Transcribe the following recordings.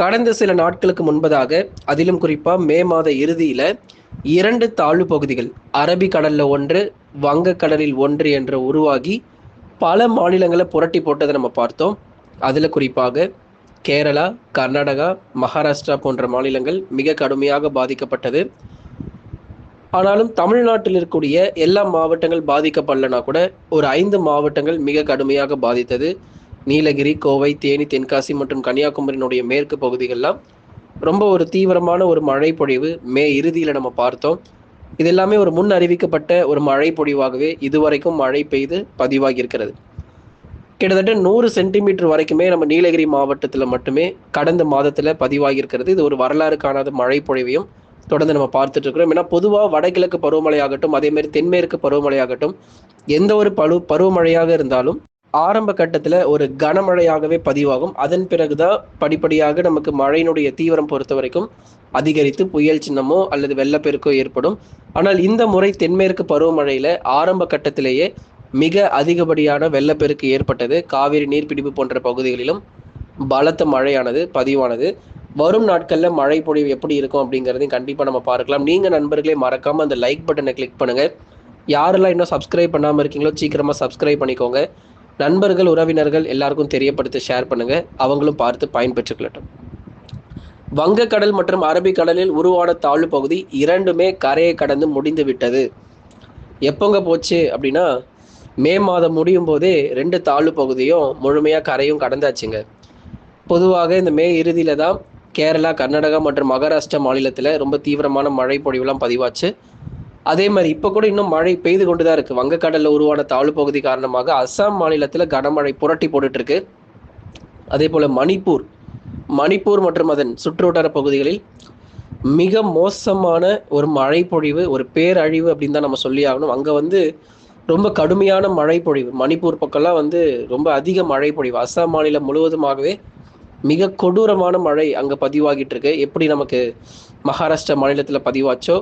கடந்த சில நாட்களுக்கு முன்பதாக அதிலும் குறிப்பாக மே மாத இறுதியில் இரண்டு தாழ்வு பகுதிகள் அரபிக்கடலில் ஒன்று வங்கக்கடலில் ஒன்று என்று உருவாகி பல மாநிலங்களை புரட்டி போட்டதை நம்ம பார்த்தோம். அதில் குறிப்பாக கேரளா கர்நாடகா மகாராஷ்டிரா போன்ற மாநிலங்கள் மிக கடுமையாக பாதிக்கப்பட்டது. ஆனாலும் தமிழ்நாட்டில் இருக்கக்கூடிய எல்லா மாவட்டங்கள் பாதிக்கப்படலனா கூட ஒரு ஐந்து மாவட்டங்கள் மிக கடுமையாக பாதித்தது. நீலகிரி கோவை தேனி தென்காசி மற்றும் கன்னியாகுமரியினுடைய மேற்கு பகுதிகள்லாம் ரொம்ப ஒரு தீவிரமான ஒரு மழை பொழிவு மே இறுதியில் நம்ம பார்த்தோம். இது எல்லாமே ஒரு முன் அறிவிக்கப்பட்ட ஒரு மழை பொழிவாகவே இதுவரைக்கும் மழை பெய்து பதிவாகி இருக்கிறது. கிட்டத்தட்ட நூறு சென்டிமீட்டர் வரைக்குமே நம்ம நீலகிரி மாவட்டத்தில் மட்டுமே கடந்த மாதத்தில் பதிவாகி இருக்கிறது. இது ஒரு வரலாறு காணாத மழை பொழிவையும் தொடர்ந்து நம்ம பார்த்துட்டு இருக்கிறோம். ஏன்னா பொதுவாக வடகிழக்கு பருவமழையாகட்டும் அதே மாதிரி தென்மேற்கு பருவமழையாகட்டும் எந்த ஒரு பழு பருவமழையாக இருந்தாலும் ஆரம்ப கட்டத்தில் ஒரு கனமழையாகவே பதிவாகும். அதன் பிறகுதான் படிப்படியாக நமக்கு மழையினுடைய தீவிரம் பொறுத்த வரைக்கும் அதிகரித்து புயல் சின்னமோ அல்லது வெள்ளப்பெருக்கோ ஏற்படும். ஆனால் இந்த முறை தென்மேற்கு பருவமழையில ஆரம்ப கட்டத்திலேயே மிக அதிகப்படியான வெள்ளப்பெருக்கு ஏற்பட்டது. காவிரி நீர்பிடிப்பு போன்ற பகுதிகளிலும் பலத்த மழையானது பதிவானது. வரும் நாட்களில் மழை பொழிவு எப்படி இருக்கும் அப்படிங்கிறதையும் கண்டிப்பாக நம்ம பார்க்கலாம். நீங்கள் நண்பர்களே மறக்காமல் அந்த லைக் பட்டனை கிளிக் பண்ணுங்கள் யாரெல்லாம் இன்னும் சப்ஸ்கிரைப் பண்ணாமல் இருக்கீங்களோ சீக்கிரமாக சப்ஸ்கிரைப் பண்ணிக்கோங்க. நண்பர்கள் உறவினர்கள் எல்லாருக்கும் தெரியப்படுத்தி ஷேர் பண்ணுங்கள் அவங்களும் பார்த்து பயன்பெற்றுக்கொள்ளட்டும். வங்கக்கடல் மற்றும் அரபிக்கடலில் உருவான தாழ்வு பகுதி இரண்டுமே கரையை கடந்து முடிந்து விட்டது. எப்போங்க போச்சு அப்படின்னா மே மாதம் முடியும் போதே ரெண்டு தாழ்வு பகுதியும் முழுமையாக கரையும் கடந்தாச்சுங்க. பொதுவாக இந்த மே இறுதியில் தான் கேரளா கர்நாடகா மற்றும் மகாராஷ்டிரா மாநிலத்தில் ரொம்ப தீவிரமான மழை பொழிவுலாம் பதிவாச்சு. அதே மாதிரி இப்போ கூட இன்னும் மழை பெய்து கொண்டு தான் இருக்கு. வங்கக்கடலில் உருவான தாழ்வு பகுதி காரணமாக அஸ்ஸாம் மாநிலத்தில் கனமழை புரட்டி போட்டுட்டு இருக்கு அதே போல மணிப்பூர் மணிப்பூர் மற்றும் அதன் சுற்றுவட்டார பகுதிகளில் மிக மோசமான ஒரு மழை பொழிவு ஒரு பேரழிவு அப்படின்னு தான் நம்ம சொல்லி ஆகணும். அங்கே வந்து ரொம்ப கடுமையான மழை பொழிவு மணிப்பூர் பக்கம்லாம் வந்து ரொம்ப அதிக மழை பொழிவு அஸ்ஸாம் மாநிலம் முழுவதுமாகவே மிக கொடூரமான மழை அங்கே பதிவாகிட்டு இருக்கு எப்படி நமக்கு மகாராஷ்டிரா மாநிலத்தில் பதிவாச்சோ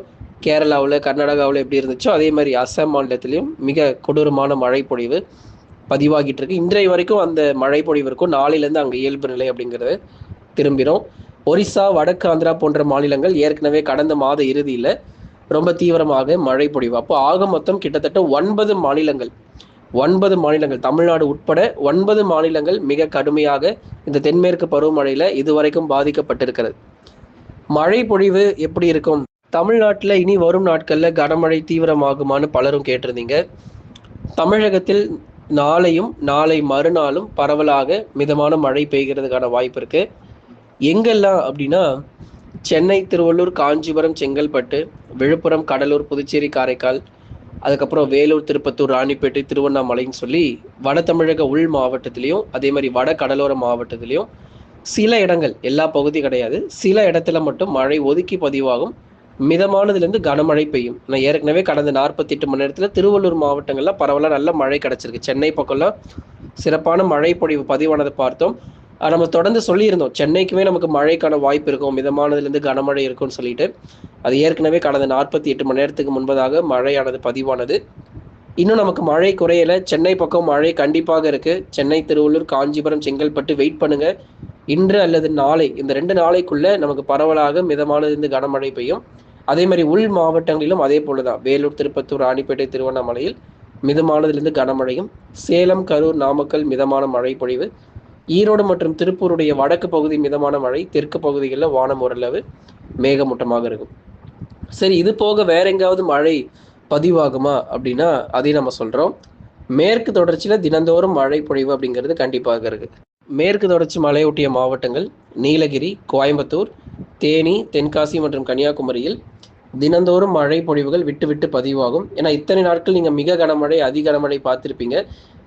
கேரளாவில் கர்நாடகாவில் எப்படி இருந்துச்சோ அதே மாதிரி அஸ்ஸாம் மாநிலத்திலையும் மிக கொடூரமான மழை பொழிவு பதிவாகிட்டு இருக்கு. இன்றைய வரைக்கும் அந்த மழை பொழிவு இருக்கும். நாளையிலேருந்து அங்கே இயல்பு நிலை அப்படிங்கிறது திரும்பிடும் ஒரிசா வடக்கு ஆந்திரா போன்ற மாநிலங்கள் ஏற்கனவே கடந்த மாத இறுதியில் ரொம்ப தீவிரமாக மழை பொழிவு அப்போ ஆக மொத்தம் கிட்டத்தட்ட ஒன்பது மாநிலங்கள் ஒன்பது மாநிலங்கள் தமிழ்நாடு உட்பட ஒன்பது மாநிலங்கள் மிக கடுமையாக இந்த தென்மேற்கு பருவமழையில இதுவரைக்கும் பாதிக்கப்பட்டிருக்கிறது. மழை பொழிவு எப்படி இருக்கும்? தமிழ்நாட்டில் இனி வரும் நாட்களில் கனமழை தீவிரமாகுமான்னு பலரும் கேட்டிருந்தீங்க. தமிழகத்தில் நாளையும் நாளை மறுநாளும் பரவலாக மிதமான மழை பெய்கிறதுக்கான வாய்ப்பு இருக்கு. எங்கெல்லாம் அப்படின்னா சென்னை திருவள்ளூர் காஞ்சிபுரம் செங்கல்பட்டு விழுப்புரம் கடலூர் புதுச்சேரி காரைக்கால் அதுக்கப்புறம் வேலூர் திருப்பத்தூர் ராணிப்பேட்டை திருவண்ணாமலைன்னு சொல்லி வட தமிழக உள் மாவட்டத்திலையும் அதே மாதிரி வட கடலோர மாவட்டத்திலையும் சில இடங்கள் எல்லா பகுதி கிடையாது சில இடத்துல மட்டும் மழை ஒதுக்கி பதிவாகும். மிதமானதுலேருந்து கனமழை பெய்யும். நான் ஏற்கனவே கடந்த நாற்பத்தி எட்டு மணி நேரத்தில் திருவள்ளூர் மாவட்டங்களில் பரவலாக நல்ல மழை கிடச்சிருக்கு. சென்னை பக்கம்லாம் சிறப்பான மழை பொழிவு பதிவானதை பார்த்தோம். நம்ம தொடர்ந்து சொல்லியிருந்தோம். சென்னைக்குமே நமக்கு மழைக்கான வாய்ப்பு இருக்கும். மிதமானதுலேருந்து கனமழை இருக்கும்னு சொல்லிட்டு. அது ஏற்கனவே கடந்த நாற்பத்தி எட்டு மணி நேரத்துக்கு முன்பதாக மழையானது பதிவானது. இன்னும் நமக்கு மழை குறையல. சென்னை பக்கம் மழை கண்டிப்பாக இருக்கு. சென்னை திருவள்ளூர் காஞ்சிபுரம் செங்கல்பட்டு வெயிட் பண்ணுங்க. இன்று அல்லது நாளை இந்த ரெண்டு நாளைக்குள்ள நமக்கு பரவலாக மிதமானதிலிருந்து கனமழை பெய்யும். அதே மாதிரி உள் மாவட்டங்களிலும் அதே போலதான். வேலூர் திருப்பத்தூர் ராணிப்பேட்டை திருவண்ணாமலையில் மிதமானதிலிருந்து கனமழையும் சேலம் கரூர் நாமக்கல் மிதமான மழை பொழிவு ஈரோடு மற்றும் திருப்பூருடைய வடக்கு பகுதி மிதமான மழை தெற்கு பகுதிகளில் வானம் ஓரளவு மேகமூட்டமாக இருக்கும். சரி இது போக வேற எங்காவது மழை பதிவாகுமா அப்படின்னா அதையும் நம்ம சொல்றோம். மேற்கு தொடர்ச்சியில தினந்தோறும் மழை பொழிவு அப்படிங்கிறது கண்டிப்பாக இருக்கு. மேற்கு தொடர்ச்சி மலையொட்டிய மாவட்டங்கள் நீலகிரி கோயம்புத்தூர் தேனி தென்காசி மற்றும் கன்னியாகுமரியில் தினந்தோறும் மழை பொழிவுகள் விட்டு விட்டு பதிவாகும். ஏன்னா இத்தனை நாட்கள் நீங்க மிக கனமழை அதி கனமழை பார்த்துருப்பீங்க.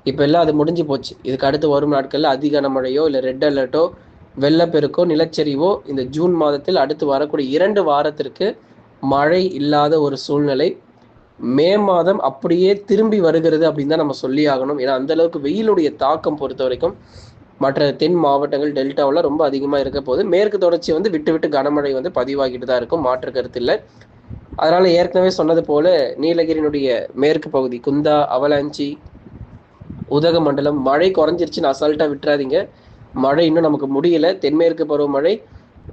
இப்போ எல்லாம் அது முடிஞ்சு போச்சு. இதுக்கு அடுத்து வரும் நாட்களில் அதி கனமழையோ இல்லை ரெட் அலர்ட்டோ வெள்ளப்பெருக்கோ நிலச்சரிவோ இந்த ஜூன் மாதத்தில் அடுத்து வரக்கூடிய இரண்டு வாரத்திற்கு மழை இல்லாத ஒரு சூழ்நிலை. மே மாதம் அப்படியே திரும்பி வருகிறது அப்படின்னு தான் நம்ம சொல்லி ஆகணும். ஏன்னா அந்த அளவுக்கு வெயிலுடைய தாக்கம் பொறுத்த வரைக்கும் மற்ற தென் மாவட்டங்கள் டெல்டாவில் ரொம்ப அதிகமாக இருக்க போது மேற்கு தொடர்ச்சி வந்து விட்டு விட்டு கனமழை வந்து பதிவாகிட்டு தான் இருக்கும் மாற்று கருத்து இல்லை. அதனால ஏற்கனவே சொன்னது போல நீலகிரியினுடைய மேற்கு பகுதி குந்தா அவலாஞ்சி உதகமண்டலம் மழை குறைஞ்சிருச்சுன்னு அசால்ட்டாக விட்டுறாதீங்க. மழை இன்னும் நமக்கு முடியல. தென்மேற்கு பருவமழை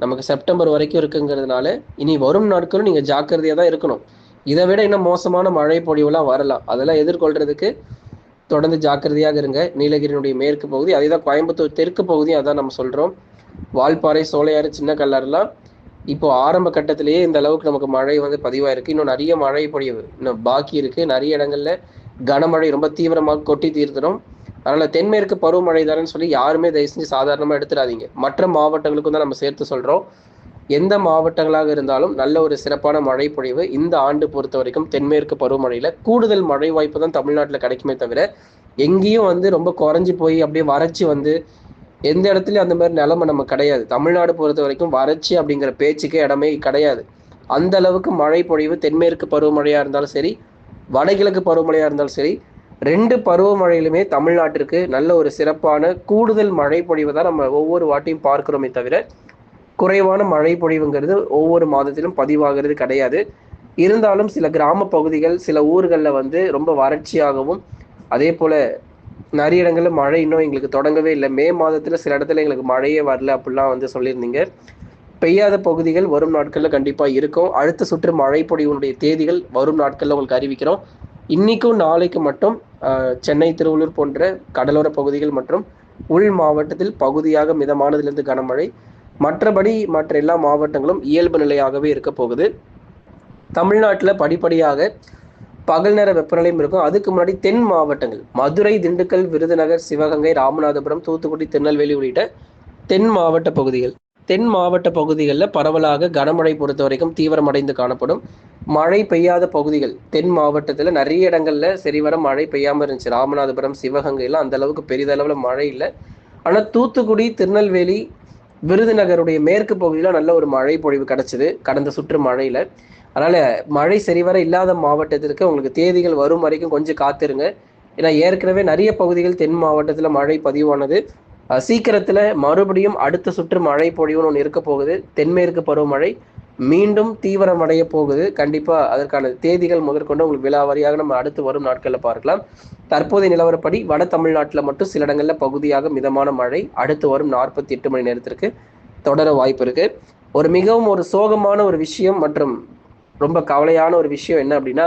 நமக்கு செப்டம்பர் வரைக்கும் இருக்குங்கிறதுனால இனி வரும் நாட்களும் நீங்கள் ஜாக்கிரதையாக தான் இருக்கணும். இதை விட இன்னும் மோசமான மழை பொழிவுலாம் வரலாம். அதெல்லாம் எதிர்கொள்றதுக்கு தொடர்ந்து ஜாக்கிரதையாக இருங்க. நீலகிரியினுடைய மேற்கு பகுதி அதே தான் கோயம்புத்தூர் தெற்கு பகுதி அதான் நம்ம சொல்கிறோம் வால்பாறை சோலையாறு சின்ன கல்லாறுலாம் இப்போ ஆரம்ப கட்டத்திலேயே இந்த அளவுக்கு நமக்கு மழை வந்து பதிவாயிருக்கு. இன்னும் நிறைய மழை பொழிவு இன்னும் பாக்கி இருக்கு. நிறைய இடங்கள்ல கனமழை ரொம்ப தீவிரமாக கொட்டி தீர்த்துடும். அதனால தென்மேற்கு பருவமழை தானேன்னு சொல்லி யாருமே தயவு செஞ்சு சாதாரணமாக எடுத்துடாதீங்க. மற்ற மாவட்டங்களுக்கும் தான் நம்ம சேர்த்து சொல்றோம். எந்த மாவட்டங்களாக இருந்தாலும் நல்ல ஒரு சிறப்பான மழை பொழிவு இந்த ஆண்டு பொறுத்த வரைக்கும் தென்மேற்கு பருவமழையில கூடுதல் மழை வாய்ப்பு தான் தமிழ்நாட்டில் கிடைக்குமே தவிர எங்கேயும் வந்து ரொம்ப குறைஞ்சி போய் அப்படியே வறட்சி வந்து எந்த இடத்துலயும் அந்த மாதிரி நிலைமை நம்ம கிடையாது. தமிழ்நாடு பொறுத்த வரைக்கும் வறட்சி அப்படிங்கிற பேச்சுக்கே இடமே கிடையாது. அந்த அளவுக்கு மழை பொழிவு தென்மேற்கு பருவமழையா இருந்தாலும் சரி வடகிழக்கு பருவமழையா இருந்தாலும் சரி ரெண்டு பருவமழையிலுமே தமிழ்நாட்டிற்கு நல்ல ஒரு சிறப்பான கூடுதல் மழை பொழிவு தான் நம்ம ஒவ்வொரு வாட்டியும் பார்க்கிறோமே தவிர குறைவான மழை பொழிவுங்கிறது ஒவ்வொரு மாதத்திலும் பதிவாகிறது கிடையாது. இருந்தாலும் சில கிராம பகுதிகள் சில ஊர்களில் வந்து ரொம்ப வறட்சியாகவும் அதே போல நிறைய இடங்களில் மழை இன்னும் எங்களுக்கு தொடங்கவே இல்லை. மே மாதத்தில் சில இடத்துல எங்களுக்கு மழையே வரல அப்படிலாம் வந்து சொல்லியிருந்தீங்க. பெய்யாத பகுதிகள் வரும் நாட்களில் கண்டிப்பாக இருக்கும். அடுத்த சுற்று மழை பொழிவுடைய தேதிகள் வரும் நாட்களில் உங்களுக்கு அறிவிக்கிறோம். இன்னைக்கும் நாளைக்கு மட்டும் சென்னை திருவள்ளூர் போன்ற கடலோர பகுதிகள் மற்றும் உள் மாவட்டத்தில் பகுதியாக மிதமானதிலிருந்து கனமழை மற்றபடி மற்ற எல்லா மாவட்டங்களும் இயல்பு நிலையாகவே இருக்க போகுது. தமிழ்நாட்டில் படிப்படியாக பகல் நேர வெப்பநிலையும் இருக்கும். அதுக்கு முன்னாடி தென் மாவட்டங்கள் மதுரை திண்டுக்கல் விருதுநகர் சிவகங்கை ராமநாதபுரம் தூத்துக்குடி திருநெல்வேலி உள்ளிட்ட தென் மாவட்ட பகுதிகள். தென் மாவட்ட பகுதிகளில் பரவலாக கனமழை பொறுத்த வரைக்கும் தீவிரமடைந்து காணப்படும். மழை பெய்யாத பகுதிகள் தென் மாவட்டத்தில் நிறைய இடங்கள்ல சரிவர மழை பெய்யாமல் இருந்துச்சு. ராமநாதபுரம் சிவகங்கையெல்லாம் அந்த அளவுக்கு பெரிதளவில் மழை இல்லை. ஆனால் தூத்துக்குடி திருநெல்வேலி விருதுநகருடைய மேற்கு பகுதியில் நல்ல ஒரு மழை பொழிவு கிடைச்சது கடந்த சுற்று மழையில். அதனால் மழை சரிவர இல்லாத மாவட்டத்திற்கு உங்களுக்கு தேதிகள் வரும் வரைக்கும் கொஞ்சம் காத்திருங்க. ஏன்னா ஏற்கனவே நிறைய பகுதிகள் தென் மாவட்டத்தில் மழை பதிவானது. சீக்கிரத்தில் மறுபடியும் அடுத்த சுற்று மழை பொழிவுன்னு ஒன்று இருக்க போகுது. தென்மேற்கு பருவமழை மீண்டும் தீவிரம் அடைய போகுது. கண்டிப்பா அதற்கான தேதிகள் முதற்கொண்டு உங்களுக்கு விழாவாரியாக நம்ம அடுத்து வரும் நாட்களில் பார்க்கலாம். தற்போதைய நிலவரப்படி வட தமிழ்நாட்டில் மட்டும் சில இடங்களில் பகுதியாக மிதமான மழை அடுத்து வரும் நாற்பத்தி எட்டு மணி நேரத்திற்கு தொடர வாய்ப்பு இருக்கு. ஒரு மிகவும் ஒரு சோகமான ஒரு விஷயம் மற்றும் ரொம்ப கவலையான ஒரு விஷயம் என்ன அப்படின்னா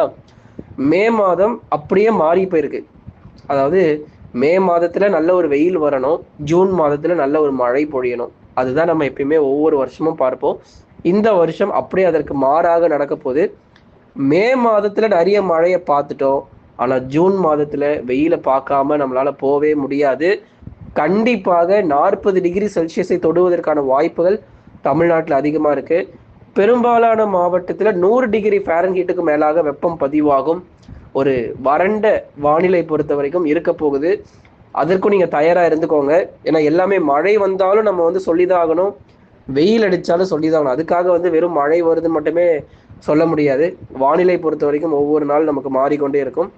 மே மாதம் அப்படியே மாறி போயிருக்கு. அதாவது மே மாதத்துல நல்ல ஒரு வெயில் வரணும் ஜூன் மாதத்துல நல்ல ஒரு மழை பொழியணும். அதுதான் நம்ம எப்பயுமே ஒவ்வொரு வருஷமும் பார்ப்போம். இந்த வருஷம் அப்படியே அதற்கு மாறாக நடக்க போகுது. மே மாதத்துல நிறைய மழையை பார்த்துட்டோம். ஆனா ஜூன் மாதத்துல வெயில பார்க்காம நம்மளால போவே முடியாது. கண்டிப்பாக நாற்பது டிகிரி செல்சியஸை தொடுவதற்கான வாய்ப்புகள் தமிழ்நாட்டில் அதிகமா இருக்கு. பெரும்பாலான மாவட்டத்தில் நூறு டிகிரி ஃபேரன்ஹீட்டுக்கு மேலாக வெப்பம் பதிவாகும். ஒரு வறண்ட வானிலை பொறுத்த வரைக்கும் இருக்க போகுது. அதற்கும் நீங்க தயாரா இருந்துக்கோங்க. ஏன்னா எல்லாமே மழை வந்தாலும் நம்ம வந்து சொல்லிதான் ஆகணும். வெயில் அடித்தாலும் சொல்லிதான். ஆகணும் அதுக்காக வந்து வெறும் மழை வருதுன்னு மட்டுமே சொல்ல முடியாது. வானிலை பொறுத்த வரைக்கும் ஒவ்வொரு நாள் நமக்கு மாறிக்கொண்டே இருக்கும்.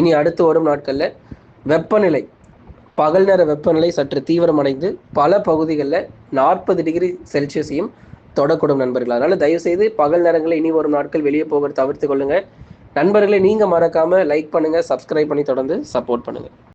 இனி அடுத்து வரும் நாட்களில் வெப்பநிலை. பகல் நேர வெப்பநிலை சற்று தீவிரமடைந்து பல பகுதிகளில் நாற்பது டிகிரி செல்சியஸையும் தொடக்கூடும் நண்பர்கள். அதனால் தயவு செய்து பகல் நேரங்களில் இனி வரும் நாட்கள் வெளியே போக தவிர்த்து கொள்ளுங்கள் நண்பர்களை நீங்கள் மறக்காமல் லைக் பண்ணுங்கள் சப்ஸ்கிரைப் பண்ணி தொடர்ந்து சப்போர்ட் பண்ணுங்கள்